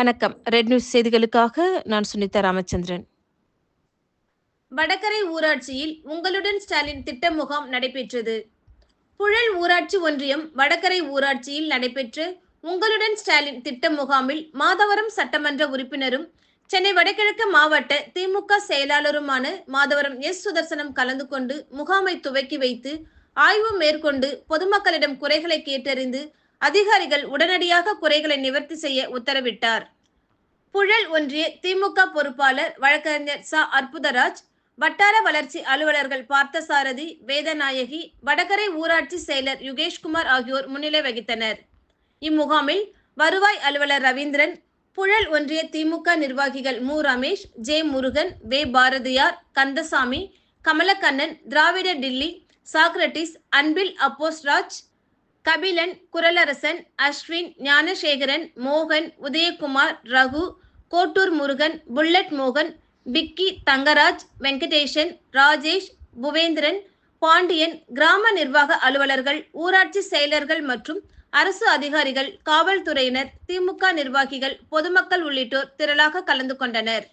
வணக்கம். Red news செய்திகளுக்காக நான் சுனிதா ராமச்சந்திரன். வடகரை ஊராட்சியில் உங்களுடன் ஸ்டாலின் திட்ட முகாம் நடைபெற்றது. புழல் ஊராட்சி ஒன்றியம் வடகரை ஊராட்சியில் நடைபெற்ற உங்களுடன் ஸ்டாலின் திட்ட முகாமில் மாதவரம் சட்டமன்ற உறுப்பினரும் சென்னை வடகிழக்கு மாவட்ட திமுக செயலாளருமான மாதவரம் எஸ். சுதர்சனம் கலந்து கொண்டு முகாமை துவக்கி வைத்து ஆய்வு மேற்கொண்டு பொதுமக்களிடம் குறைகளை கேட்டறிந்து அதிகாரிகள் உடனடியாக குறைகளை நிவர்த்தி செய்ய உத்தரவிட்டார். புழல் ஒன்றிய திமுக பொறுப்பாளர் வழக்கறிஞர் ச. அற்புதராஜ் வட்டார வளர்ச்சி அலுவலர்கள் பார்த்தசாரதி வேதநாயகி வடகரை ஊராட்சி செயலர் யுகேஷ்குமார் ஆகியோர் முன்னிலை வகித்தனர். இம்முகாமில் வருவாய் அலுவலர் ரவீந்திரன் புழல் ஒன்றிய திமுக நிர்வாகிகள் மு. ரமேஷ் ஜே. முருகன் வே. பாரதியார் கந்தசாமி கமலக்கண்ணன் திராவிட டில்லி சாக்ரட்டிஸ் அன்பில் அப்போஸ்ராஜ் கபிலன் குரலரசன் அஸ்வின் ஞானசேகரன் மோகன் உதயகுமார் ரகு கோட்டூர் முருகன் புல்லட் மோகன் பிக்கி தங்கராஜ் வெங்கடேஷன் ராஜேஷ் புவேந்திரன் பாண்டியன் கிராம நிர்வாக அலுவலர்கள் ஊராட்சி செயலர்கள் மற்றும் அரசு அதிகாரிகள் காவல்துறையினர் திமுக நிர்வாகிகள் பொதுமக்கள் உள்ளிட்டோர் திரளாக கலந்து கொண்டனர்.